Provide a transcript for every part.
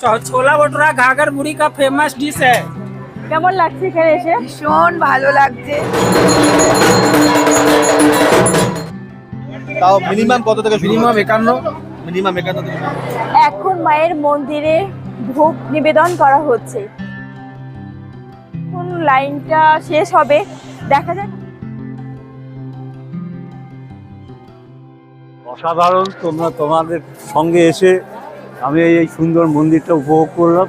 छो- छोला भटूरा घाघर बुरी का फेमस डिश है কেমন লাগছে এখানে এসে ভীষণ ভালো লাগছে তাও মিনিমাম কত থেকে মিনিমাম একান্ন মিনিমাম একান্ন থেকে শুরু। এখন মায়ের মন্দিরে ভোগ নিবেদন করা হচ্ছে কোন লাইনটা শেষ হবে দেখা যাক অসাধারণ তোমরা তোমাদের সঙ্গে এসে আমি এই সুন্দর মন্দিরটা উপভোগ করলাম।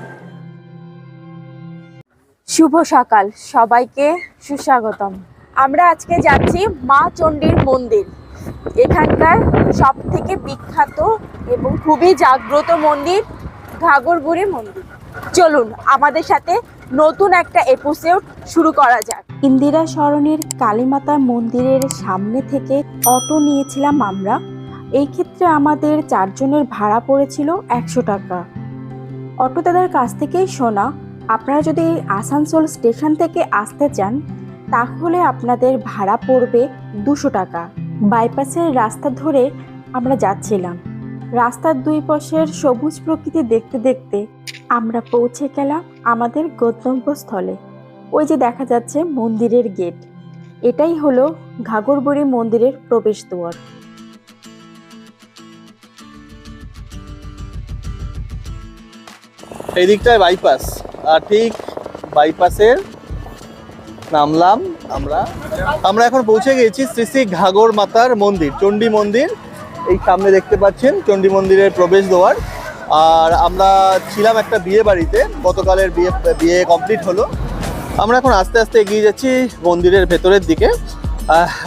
শুভ সকাল সবাইকে সুস্বাগতম। আমরা আজকে যাচ্ছি মা চণ্ডীর মন্দির। এখানকার সব থেকে বিখ্যাত এবং খুবই জাগ্রত মন্দির ঘাগরবুড়ি মন্দির। চলুন আমাদের সাথে নতুন একটা এপিসোড শুরু করা যাক। ইন্দিরা সরণির কালীমাতা মন্দিরের সামনে থেকে অটো নিয়েছিলাম আমরা। এই ক্ষেত্রে আমাদের চারজনের ভাড়া পড়েছিল একশো টাকা। অটো দাদার কাছ থেকেই শোনা আপনারা যদি আসানসোল স্টেশন থেকে আসতে চান, তাহলে আপনাদের ভাড়া পড়বে দুশো টাকা। বাইপাসের রাস্তা ধরে আমরা যাচ্ছিলাম। রাস্তার দুই পাশের সবুজ প্রকৃতি দেখতে দেখতে আমরা পৌঁছে গেলাম আমাদের গন্তব্যস্থলে। ওই যে দেখা যাচ্ছে মন্দিরের গেট। এটাই হলো ঘাগরবুড়ি মন্দিরের প্রবেশদ্বার। এই দিকটায় বাইপাস আর ঠিক বাইপাসের নামলাম আমরা। আমরা এখন পৌঁছে গেছি শ্রী শ্রী ঘাগর মাতার মন্দির, চণ্ডী মন্দির। এই সামনে দেখতে পাচ্ছেন চণ্ডী মন্দিরের প্রবেশ দ্বার। আর আমরা ছিলাম একটা বিয়ে বাড়িতে, গতকালের বিয়ে বিয়ে কমপ্লিট হলো। আমরা এখন আস্তে আস্তে এগিয়ে যাচ্ছি মন্দিরের ভেতরের দিকে।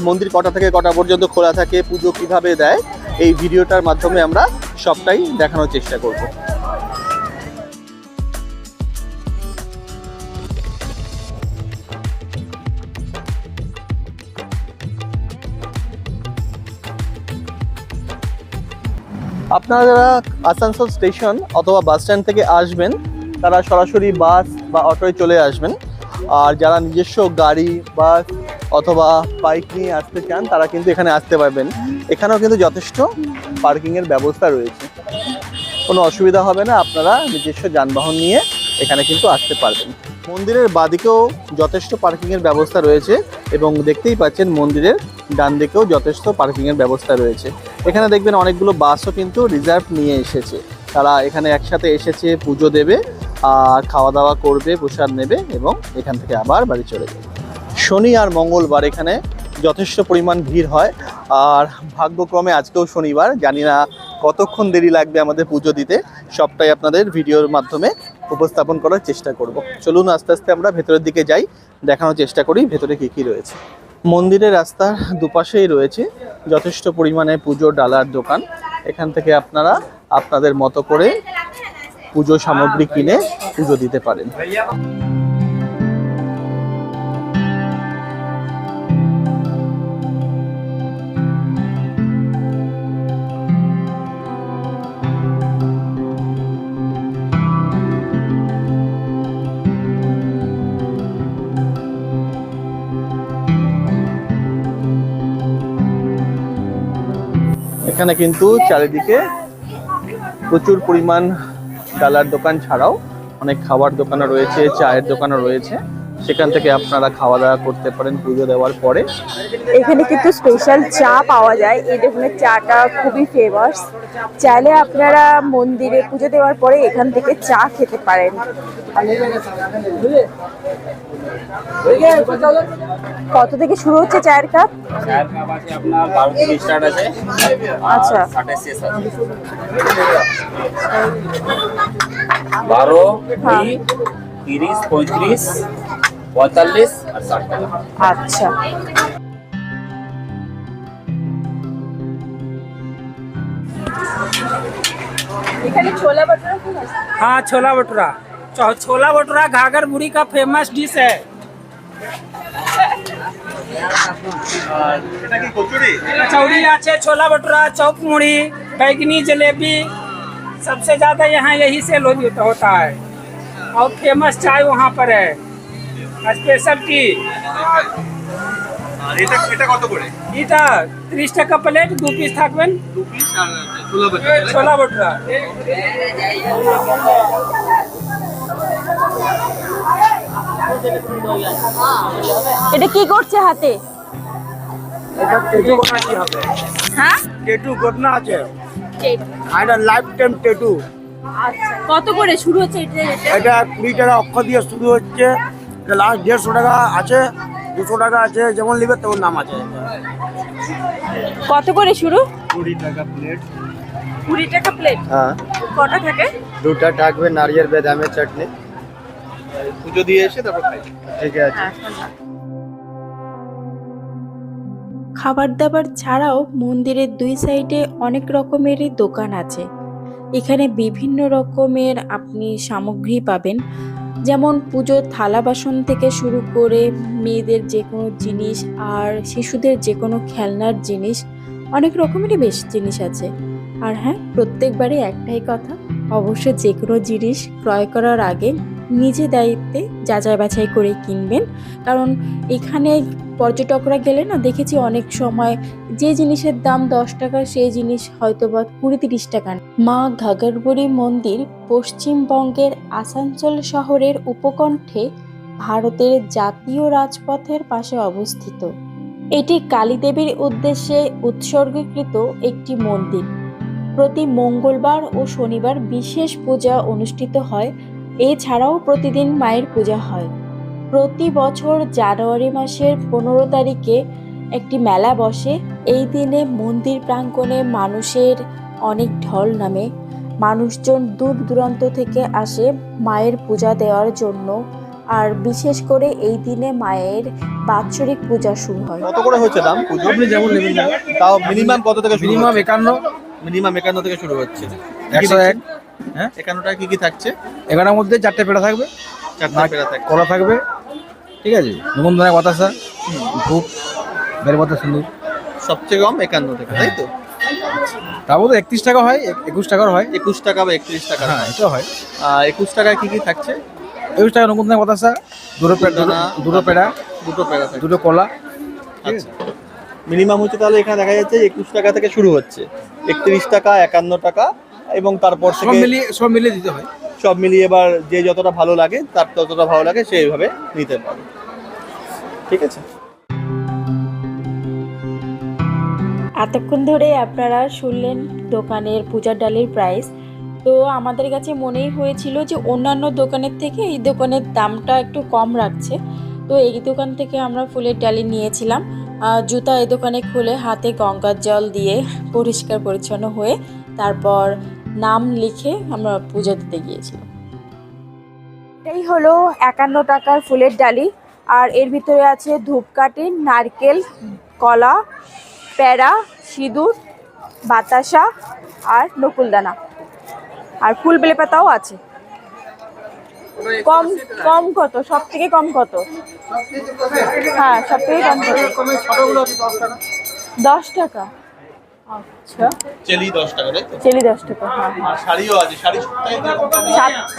মন্দির কটা থেকে কটা পর্যন্ত খোলা থাকে, পুজো কীভাবে দেয়, এই ভিডিওটার মাধ্যমে আমরা সবটাই দেখানোর চেষ্টা করব। আপনারা যারা আসানসোল স্টেশন অথবা বাস স্ট্যান্ড থেকে আসবেন, তারা সরাসরি বাস বা অটোয় চলে আসবেন। আর যারা নিজস্ব গাড়ি, বাস অথবা বাইক নিয়ে আসতে চান, তারা কিন্তু এখানে আসতে পারবেন। এখানেও কিন্তু যথেষ্ট পার্কিংয়ের ব্যবস্থা রয়েছে। কোনো অসুবিধা হবে না, আপনারা নিজস্ব যানবাহন নিয়ে এখানে কিন্তু আসতে পারবেন। মন্দিরের বাদিকেও যথেষ্ট পার্কিংয়ের ব্যবস্থা রয়েছে এবং দেখতেই পাচ্ছেন মন্দিরের ডান দিকেও যথেষ্ট পার্কিংয়ের ব্যবস্থা রয়েছে। এখানে দেখবেন অনেকগুলো বাসও কিন্তু রিজার্ভ নিয়ে এসেছে। তারা এখানে একসাথে এসেছে, পুজো দেবে, আর খাওয়া দাওয়া করবে, প্রসাদ নেবে এবং এখান থেকে আবার বাড়ি চলে যাবে। শনি আর মঙ্গলবার এখানে যথেষ্ট পরিমাণ ভিড় হয়, আর ভাগ্যক্রমে আজকেও শনিবার, জানি না কতক্ষণ দেরি লাগবে আমাদের পুজো দিতে, সবটাই আপনাদের ভিডিওর মাধ্যমে উপস্থাপন করার চেষ্টা করব। চলুন আস্তে আস্তে আমরা ভেতরের দিকে যাই, দেখানোর চেষ্টা করি ভেতরে কী কী রয়েছে। মন্দিরের রাস্তার দুপাশেই রয়েছে যথেষ্ট পরিমাণে পুজোর ডালার দোকান। এখান থেকে আপনারা আপনাদের মতো করে পুজো সামগ্রী কিনে পুজো দিতে পারেন। এখানে কিন্তু চারিদিকে প্রচুর পরিমাণ ডালার দোকান ছাড়াও অনেক খাবার দোকানও রয়েছে, চায়ের দোকানও রয়েছে। সেখান থেকে আপনারা খাওয়া দাওয়া করতে পারেন, পুজো দেওয়ার পরে। এখানে কিন্তু স্পেশাল চা পাওয়া যায়। এই দেখুন চাটা খুবই ফেমাস চাইলে আপনারা মন্দিরে পুজো দেওয়ার পরে এখান থেকে চা খেতে পারেন। কত থেকে শুরু হচ্ছে চায়ের কাপ চায়ের কাপ আছে আপনার বারো থেকে স্টার্ট আছে আচ্ছা। ষাটের শেষ আছে বারো হ্যাঁ। কুড়ি তিরিশ পঁয়ত্রিশ পঁয়তাল্লিশ আর ষাট টাকা আচ্ছা এখানে ছোলা বাটারা ফেমাস हाँ छोला भटूरा छो- छोला भटूरा घाघर बुरी का फेमस डिश है कचौड़ी आचे छोला भटूरा चौक मुड़ी बैगनी जलेबी सबसे ज्यादा यहाँ यही से लोग होता है और फेमस चाय वहाँ पर है स्पेशल टी এটা এটা কত করে এটা ত্রিশ টাকা প্লেট দু পিস থাকবেন দু পিস আর ছোলা ছোলা ভটুরা এটা কি করছে হাতে? এটা টেটু হবে? হ্যাঁ? টেটু আছে। এটা লাইফ টাইম টেটু আচ্ছা কত করে শুরু হচ্ছে এটা? এটা কুড়ি টাকা অক্ষর দিয়ে শুরু হচ্ছে। লাস্ট দেড়শো টাকা আছে দুশো টাকা আছে যেমন নিবে তেমন নাম আছে। কত করে শুরু? কুড়ি টাকা প্লেট কুড়ি টাকা প্লেট হ্যাঁ। কটা থাকে? দুটা থাকবে নারিয়েল বেদামের চাটনি। পুজো দিয়ে এসে তারপর খাই। ঠিক আছে। খাবার দাবার ছাড়াও মন্দিরের দুই সাইডে অনেক রকমেরই দোকান আছে। এখানে বিভিন্ন রকমের আপনি সামগ্রী পাবেন। যেমন পুজোর থালা বাসন থেকে শুরু করে মেয়েদের যে কোনো জিনিস আর শিশুদের যে কোনো খেলনার জিনিস অনেক রকমেরই বেশ জিনিস আছে। আর হ্যাঁ প্রত্যেকবারই একটাই কথা অবশ্যই যে কোনো জিনিস ক্রয় করার আগে নিজে দায়িত্বে যাচাই বাছাই করে কিনবেন। কারণ এখানে পর্যটকরা গেলে না দেখেছি অনেক সময় যে জিনিসের দাম দশ টাকা সেই জিনিস হয়তো বা কুড়ি তিরিশ টাকা। মা ঘাগরবুড়ি মন্দির পশ্চিমবঙ্গের আসানসোল শহরের উপকণ্ঠে ভারতের জাতীয় রাজপথের পাশে অবস্থিত। এটি কালীদেবীর উদ্দেশ্যে উৎসর্গীকৃত একটি মন্দির। প্রতি মঙ্গলবার ও শনিবার বিশেষ পূজা অনুষ্ঠিত হয় এছাড়াও প্রতিদিন মায়ের পূজা হয়। প্রতি বছর জানুয়ারি মাসের পনেরো তারিখে একটি মেলা বসে। এই দিনে মন্দির প্রাঙ্গণে মানুষের অনেক ঢল নামে। মানুষজন দূর দূরান্ত থেকে আসে মায়ের পূজা দেওয়ার জন্য। আর বিশেষ করে এই দিনে মায়ের বাৎসরিক পূজা শুরু হয়। কত করে হচ্ছে দাম পুজো? আপনি যেমন নেবেন না তাও মিনিমাম কত থেকে মিনিমাম একান্ন। মিনিমাম একান্ন থেকে শুরু হচ্ছে। একশো এক। হ্যাঁ? একান্ন টাকা কি কি থাকছে? এগারোর মধ্যে চারটে পেড়া থাকবে। চারটে পেরা থাকছে। কলা থাকবে। ঠিক আছে? নিমন্ত্রণে বাতাসা ধূপ বেলপাতা সিন্দুর। সবচেয়ে কম একান্ন থেকে তাই তো? তার মধ্যে একত্রিশ টাকা হয় একুশ টাকার হয়। একুশ টাকা বা একত্রিশ টাকা। হ্যাঁ এটা হয়। একুশ টাকায় কি কি থাকছে? একুশ টাকা নিমন্ত্রণে বাতাসা দুটো পে- দুটো- পেড়া দুটো থাকছে। দুটো কলা। আচ্ছা। মিনিমাম হচ্ছে তাহলে এখানে দেখা যাচ্ছে একুশ টাকা থেকে শুরু হচ্ছে। একত্রিশ টাকা একান্ন টাকা এবং তারপর সব থেকে মিলিয়ে সব মিলিয়ে দিতে হয়। সব মিলিয়ে এবার যে যতটা ভালো লাগে তার ততটা ভালো লাগে সেইভাবে নিতে পারে। ঠিক আছে? এতক্ষণ ধরে আপনারা শুনলেন দোকানের পূজার ডালের প্রাইস তো আমাদের কাছে মনেই হয়েছিল যে অন্যান্য দোকানের থেকে এই দোকানের দামটা একটু কম রাখছে। তো এই দোকান থেকে আমরা ফুলের ডালি নিয়েছিলাম। আহ, জুতা এই দোকানে খুলে হাতে গঙ্গার জল দিয়ে পরিষ্কার পরিচ্ছন্ন হয়ে তারপর নাম লিখে আমরা পূজা দিতে গিয়েছিলাম। এটাই হলো একান্ন টাকার ফুলের ডালি, আর এর ভিতরে আছে ধূপকাঠি, নারকেল, কলা প্যারা সিঁদুর, বাতাসা আর নকুলদানা। আর ফুল বেলে পাতাও আছে। কম কম কত? সব থেকে কম কত? হ্যাঁ সব থেকে কম কত? দশ টাকা। আচ্ছা। চেলি দশ টাকা তাই তো? চেলি দশ টাকা হ্যাঁ। আর শাড়িও আছে শাড়ি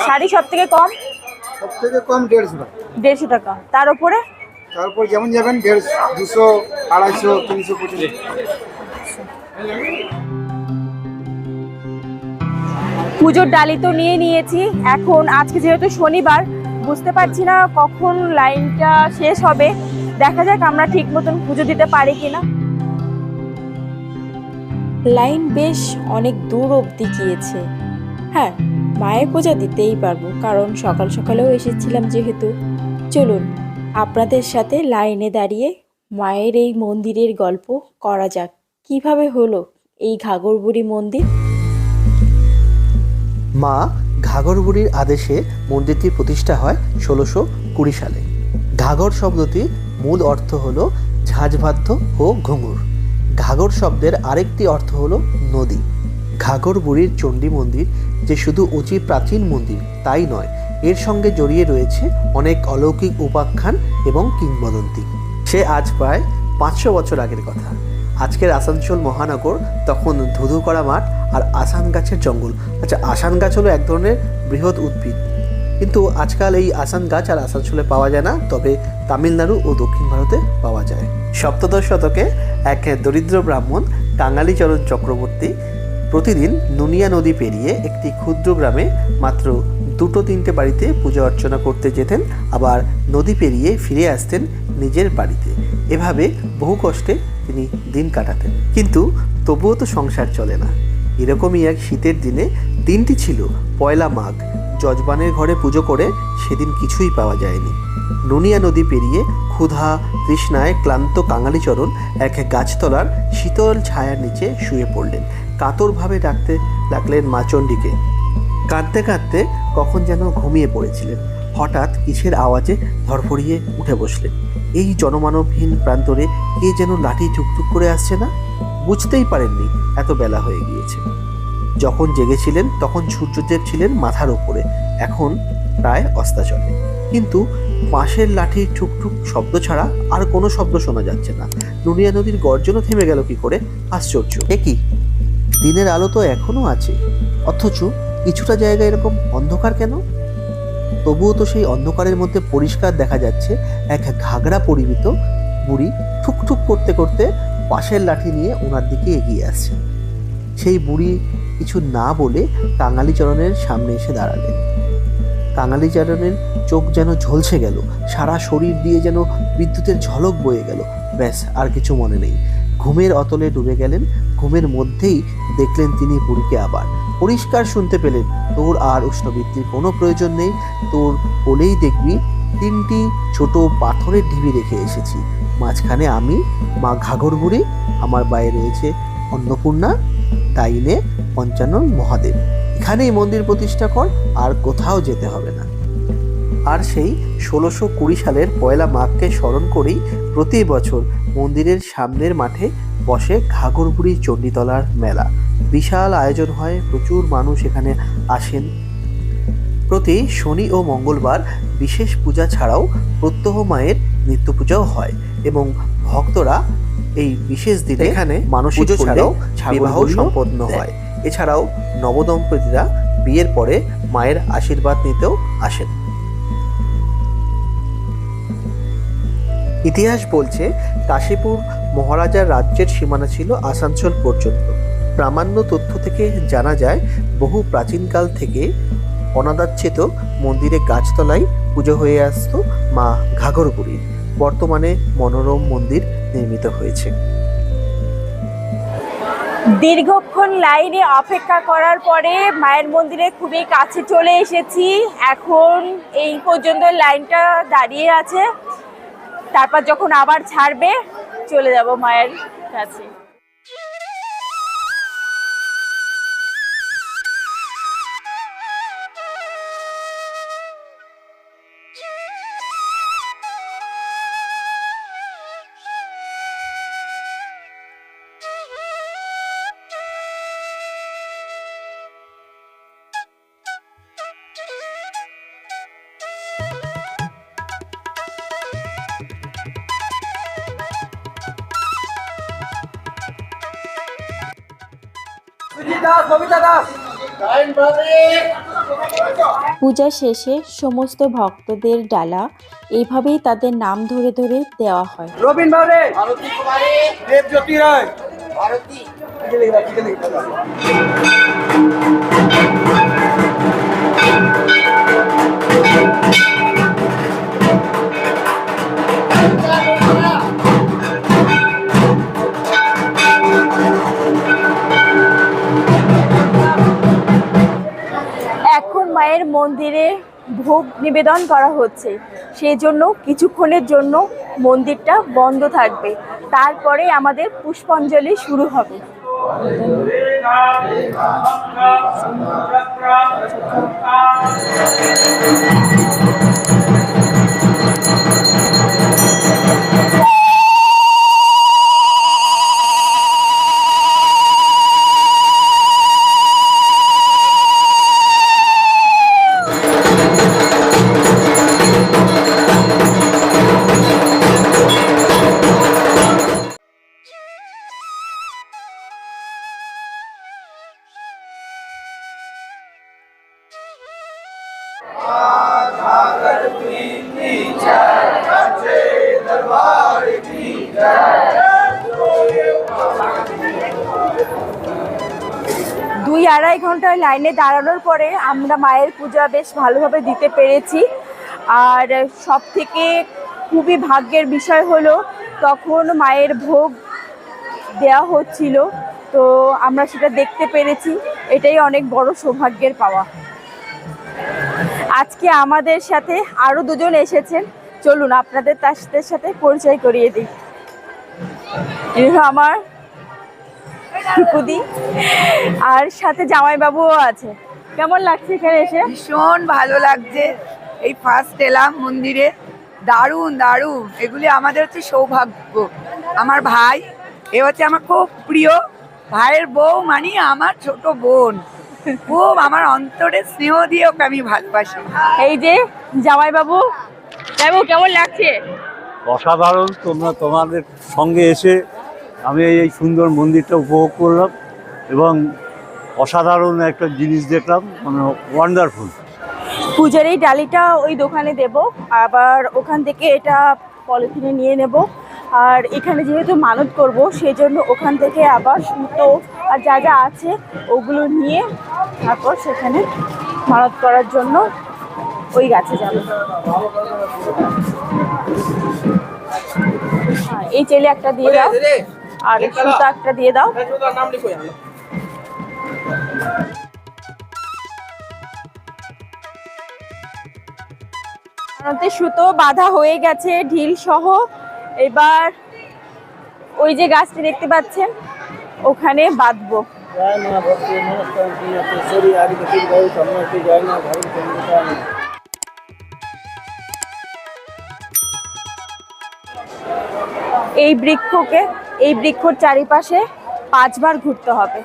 শাড়ি সব থেকে কম? সব থেকে কম দেড়শো টাকা। তার উপরে? তারপর যেমন যাবেন পুজোর ডালি তো নিয়ে নিয়েছি। এখন আজকে যেহেতু শনিবার বুঝতে পারছি না কখন লাইনটা শেষ হবে। দেখা যাক আমরা ঠিক মতন পুজো দিতে পারি কিনা। লাইন বেশ অনেক দূর অবধি গিয়েছে। হ্যাঁ মায়ের পূজা দিতেই পারব, কারণ সকাল সকালেও এসেছিলাম যেহেতু। চলুন, আপনাদের সাথে লাইনে দাঁড়িয়ে মায়ের এই মন্দিরের গল্প করা যাক। কীভাবে হলো এই ঘাগরবুড়ি মন্দির? মা, ঘাগরবুড়ির আদেশে মন্দিরটি প্রতিষ্ঠা হয় ষোলোশো কুড়ি সালে। ঘাগর শব্দটি মূল অর্থ হলো ঝাঁঝবাদ্য ও ঘুঙুর। ঘাগর শব্দের আরেকটি অর্থ হলো নদী। ঘাগর বুড়ির চণ্ডী মন্দির, যে শুধু অতি প্রাচীন মন্দির, তাই নয়, এর সঙ্গে জড়িয়ে রয়েছে অনেক অলৌকিক উপাখ্যান এবং কিংবদন্তি। সে আজ প্রায় পাঁচশো বছর আগের কথা। আজকের আসানসোল মহানগর তখন ধুধু করা মাঠ আর আসান গাছের জঙ্গল। আচ্ছা আসান গাছ হলো এক ধরনের বৃহৎ উদ্ভিদ। কিন্তু আজকাল এই আসান গাছ আর আসানসোলে পাওয়া যায় না, তবে তামিলনাড়ু ও দক্ষিণ ভারতে পাওয়া যায়। সপ্তদশ শতকে এক দরিদ্র ব্রাহ্মণ কাঙালিচরণ চক্রবর্তী প্রতিদিন নুনিয়া নদী পেরিয়ে একটি ক্ষুদ্র গ্রামে মাত্র দুটো তিনটে বাড়িতে পূজা অর্চনা করতে যেতেন, আবার নদী পেরিয়ে ফিরে আসতেন নিজের বাড়িতে। এভাবে বহু কষ্টে তিনি দিন কাটাতেন। কিন্তু তবুও তো সংসার চলে না। এরকমই এক শীতের দিনে দিনটি ছিল, পয়লা মাঘ। যজবানের ঘরে পুজো করে সেদিন কিছুই পাওয়া যায়নি। নুনিয়া নদী পেরিয়ে ক্ষুধা, তৃষ্ণায় ক্লান্ত কাঙালিচরণ এক গাছতলার শীতল ছায়ার নিচে শুয়ে পড়লেন। কাতরভাবে ডাকতে লাগলেন মা চণ্ডীকে। কাঁদতে কাঁদতে কখন যেন ঘুমিয়ে পড়েছিলেন। হঠাৎ কিসের আওয়াজে ধরফড়িয়ে উঠে বসলেন। এই জনমানবহীন প্রান্তরে কে যেন লাঠি টুকটুক করে আসছে না? বুঝতেই পারেননি, এত বেলা হয়ে গিয়েছে। যখন জেগেছিলেন, তখন সূর্যদেব ছিলেন মাথার উপরে এখন প্রায় অস্তাচলে। কিন্তু পাশের লাঠির ঠুকঠুক শব্দ ছাড়া আর কোনো শব্দ শোনা যাচ্ছে না। নুনিয়া নদীর গর্জনও থেমে গেল কি করে? আশ্চর্য। এ কি? দিনের আলো তো এখনও আছে। অথচ কিছুটা জায়গায় এরকম অন্ধকার কেন? তবুও তো সেই অন্ধকারের মধ্যে পরিষ্কার দেখা যাচ্ছে এক ঘাগড়া পরিমিত বুড়ি ঠুকঠুক করতে করতে পাশের লাঠি নিয়ে ওনার দিকে এগিয়ে আসছে। সেই বুড়ি কিছু না বলে কাঙালিচরণের সামনে এসে দাঁড়ালেন। কাঙালিচরণের চোখ যেন ঝলসে গেল, সারা শরীর দিয়ে যেন বিদ্যুতের ঝলক বয়ে গেল। ব্যাস, আর কিছু মনে নেই। ঘুমের অতলে ডুবে গেলেন, ঘুমের মধ্যেই দেখলেন তিনি বুড়িকে আবার। পরিষ্কার শুনতে পেলেন, তোর আর উষ্ণবৃত্তির কোনো প্রয়োজন নেই, তোর বলেই দেখবি তিনটি ছোট পাথরের ঢিবি রেখে এসেছি। মাঝখানে আমি, মা ঘাগর বুড়ি, আমার বাইরে রয়েছে অন্নপূর্ণা, ডাইনে পঞ্চানন মহাদেব। এখানেই মন্দির প্রতিষ্ঠা কর, আর কোথাও যেতে হবে না। আর সেই ষোলোশো কুড়ি সালের পয়লা মাঘকে স্মরণ করেই প্রতি বছর মন্দিরের সামনের মাঠে বসে ঘাগরবুড়ি চণ্ডীতলার মেলা। বিশাল আয়োজন হয়, প্রচুর মানুষ এখানে আসেন। প্রতি শনি ও মঙ্গলবার বিশেষ পূজা ছাড়াও প্রত্যহ মায়ের নিত্য পূজাও হয় এবং ভক্তরা এই বিশেষ দিনে এখানে মানসিক পুজো ছাড়াও বিবাহ সম্পন্ন হয়। এছাড়াও নবদম্পতিরা বিয়ের পরে মায়ের আশীর্বাদ নিতেও আসেন। ইতিহাস বলছে কাশীপুর মহারাজার রাজ্যের সীমানা ছিল আসানসোল পর্যন্ত। প্রামাণ্য তথ্য থেকে জানা যায় বহু প্রাচীনকাল থেকে অনাদাচ্ছেত মন্দিরে গাছতলায় পুজো হয়ে আসতো মা ঘাগরবুড়ির বর্তমানে মনোরম মন্দির নির্মিত হয়েছে। দীর্ঘক্ষণ লাইনে অপেক্ষা করার পরে মায়ের মন্দিরে খুবই কাছে চলে এসেছি। এখন এই পর্যন্ত লাইনটা দাঁড়িয়ে আছে। তারপর যখন আবার ছাড়বে, চলে যাব মায়ের কাছে। পূজা শেষে সমস্ত ভক্তদের ডালা এইভাবেই তাদের নাম ধরে ধরে দেওয়া হয়। রবীন ভাবে দেবজ্যোতি রায়। এখন নিবেদন করা হচ্ছে। সেই জন্য কিছুক্ষণের জন্য মন্দিরটা বন্ধ থাকবে। তারপরে আমাদের পুষ্পাঞ্জলি শুরু হবে। দু লাইনে দাঁড়ানোর পরে আমরা মায়ের পূজা বেশ ভালোভাবে দিতে পেরেছি। আর সব থেকে খুবই ভাগ্যের বিষয় হলো, তখন মায়ের ভোগ দেওয়া হচ্ছিল। তো আমরা সেটা দেখতে পেরেছি। এটাই অনেক বড় সৌভাগ্যের পাওয়া। আজকে আমাদের সাথে আরও দুজন এসেছেন। চলুন আপনাদের তার সাথে পরিচয় করিয়ে দিই। আমার টুকুদি আর সাথে জামাইবাবুও আছে। কেমন লাগছে এখানে এসে? ভীষণ ভালো লাগছে। এই ফার্স্ট এলাম মন্দিরে। দারুণ দারুণ। এগুলি আমাদের হচ্ছে সৌভাগ্য। আমার ভাই এ হচ্ছে আমার খুব প্রিয় ভাইয়ের বউ মানে আমার ছোট বোন। খুব আমার অন্তরে স্নেহ দিয়ে ওকে আমি ভালোবাসি। এই যে জামাইবাবু জামাইবাবু কেমন লাগছে? অসাধারণ। তোমরা তোমাদের সঙ্গে এসে আমি এই সুন্দর মন্দিরটা উপভোগ করলাম এবং অসাধারণ একটা জিনিস দেখলাম মানে ওয়ান্ডারফুল পূজার এই ডালিটা ওই দোকানে দেব আবার ওখান থেকে এটা পলিথিনে নিয়ে নেব। আর এখানে যেহেতু মানত করব সেই জন্য ওখান থেকে আবার সুতো আর যা যা আছে ওগুলো নিয়ে তারপর সেখানে মানত করার জন্য ওই গাছে যাবে। হ্যাঁ, এই চেলে একটা দিয়ে দাও। আর সুতো একটা দিয়ে দাও। সুতো বাঁধা হয়ে গেছে ঢিল সহ। এবার ওই যে গাছটি দেখতে পাচ্ছেন ওখানে বাঁধবো। এই বৃক্ষকে, এই বৃক্ষর চারিপাশে পাঁচবার ঘুরতে হবে।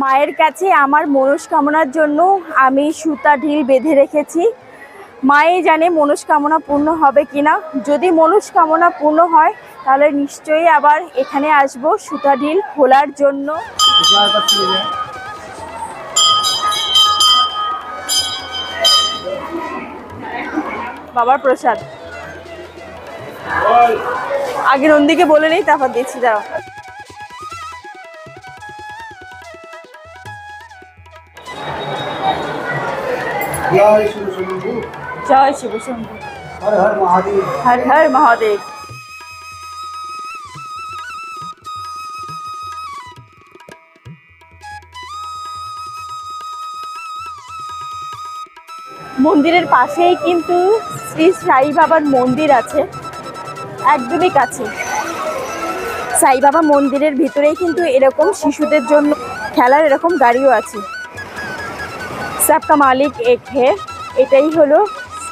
মায়ের কাছে আমার মনস্কামনার জন্য আমি সুতা ঢিল বেঁধে রেখেছি। মায়ে জানে মনস্কামনা পূর্ণ হবে কিনা। যদি মনস্কামনা পূর্ণ হয়, তাহলে নিশ্চয়ই আবার এখানে আসব সুতা ঢিল খোলার জন্য। বাবার প্রসাদ। আগে নন্দীকে বলে নেই, তারপর দিচ্ছি, দাঁড়াও। জয় শিব শম্ভু হর হর মহাদেব মন্দিরের পাশেই কিন্তু শ্রী সাই বাবার মন্দির আছে একদমই কাছে সাই বাবা মন্দিরের ভিতরেই কিন্তু এরকম শিশুদের জন্য খেলার এরকম গাড়িও আছে सबका মালিক এক হে এটাই হলো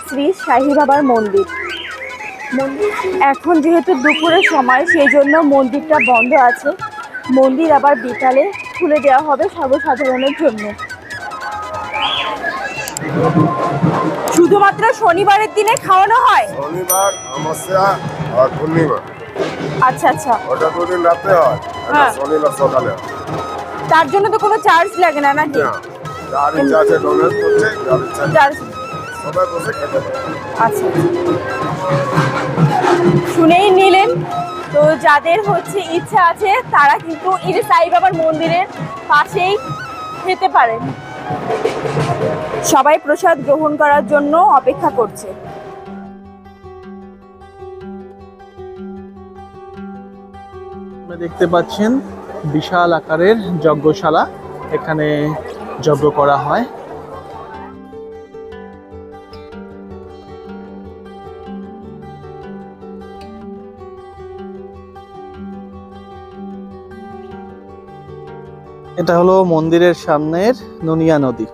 শ্রী সাই বাবার মন্দির। মন্দির এখন যেহেতু দুপুরের সময় সেই জন্য মন্দিরটা বন্ধ আছে। মন্দির আবার বিকালে খুলে দেওয়া হবে সর্বসাধারণের জন্য। শুধুমাত্র শনিবারের দিনে খাওয়ানো হয়? শনিবার অমাবস্যা আর পূর্ণিমা। আচ্ছা আচ্ছা। ওটা দুদিন রাতে হয় হ্যাঁ। শনিবার সকালে। তার জন্য তো কোনো চার্জ লাগে না নাকি? নেই, চার্জ আচ্ছা শুনেই নিলেন। তো যাদের হচ্ছে ইচ্ছা আছে, তারা কিন্তু এই যে সাই বাবার মন্দিরের পাশেই খেতে পারেন। সবাই প্রসাদ গ্রহণ করার জন্য অপেক্ষা করছে। দেখতে পাচ্ছেন বিশাল আকারের যজ্ঞশালা এখানে যজ্ঞ করা হয়। এটা হলো মন্দিরের সামনের নুনিয়া নদী।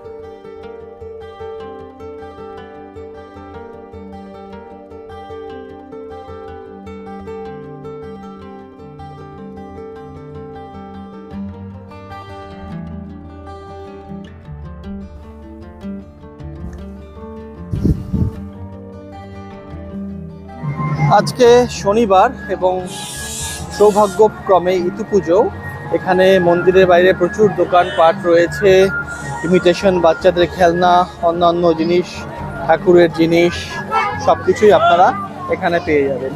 আজকে শনিবার এবং সৌভাগ্যক্রমে ইতু পুজো। এখানে মন্দিরের বাইরে প্রচুর দোকানপাট রয়েছে ইমিটেশন বাচ্চাদের খেলনা, অন্যান্য জিনিস, ঠাকুরের জিনিস সব কিছুই আপনারা এখানে পেয়ে যাবেন।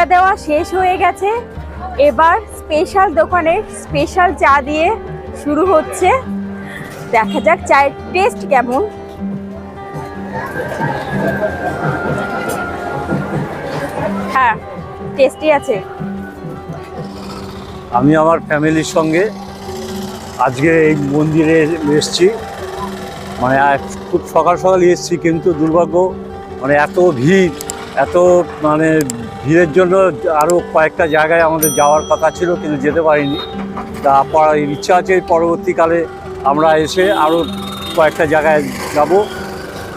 পূজা দেওয়া শেষ হয়ে গেছে। এবার স্পেশাল দোকানের স্পেশাল চা দিয়ে শুরু হচ্ছে। দেখা যাক চায়ের টেস্ট কেমন। হ্যাঁ টেস্টি আছে। আমি আমার ফ্যামিলির সঙ্গে আজকে এই মন্দিরে এসেছি। মানে খুব সকাল সকাল এসেছি, কিন্তু দুর্ভাগ্য মানে এত ভিড়, এত মানে ভিড়ের জন্য আরও কয়েকটা জায়গায় আমাদের যাওয়ার কথা ছিল, কিন্তু যেতে পারিনি। তা ইচ্ছা আছে, পরবর্তীকালে আমরা এসে আরও কয়েকটা জায়গায় যাব।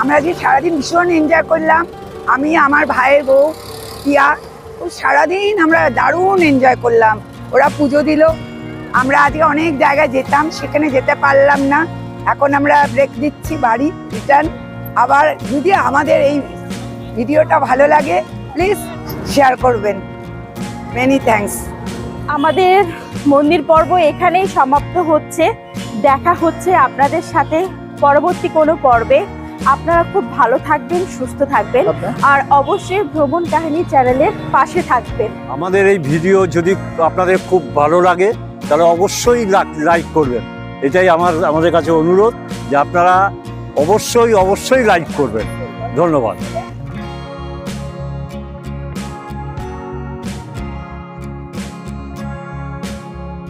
আমরা আজকে সারাদিন ভীষণ এনজয় করলাম, আমি, আমার ভাইয়ের বউ পিয়া ও সারাদিন আমরা দারুণ এনজয় করলাম। ওরা পুজো দিল। আমরা আজকে অনেক জায়গায় যেতাম, সেখানে যেতে পারলাম না। এখন আমরা ব্রেক দিচ্ছি বাড়ি রিটার্ন আবার যদি আমাদের এই ভিডিওটা ভালো লাগে প্লিজ শেয়ার করবেন। মেনি থ্যাঙ্কস আমাদের মন্দির পর্ব এখানেই সমাপ্ত হচ্ছে। দেখা হচ্ছে আপনাদের সাথে পরবর্তী কোনো পর্বে। আপনারা খুব ভালো থাকবেন সুস্থ থাকবেন। আর অবশ্যই ভ্রমণ কাহিনী চ্যানেলের পাশে থাকবেন। আমাদের এই ভিডিও যদি আপনাদের খুব ভালো লাগে তাহলে অবশ্যই লাইক করবেন। এটাই আমার আমাদের কাছে অনুরোধ যে আপনারা অবশ্যই অবশ্যই লাইক করবেন। ধন্যবাদ।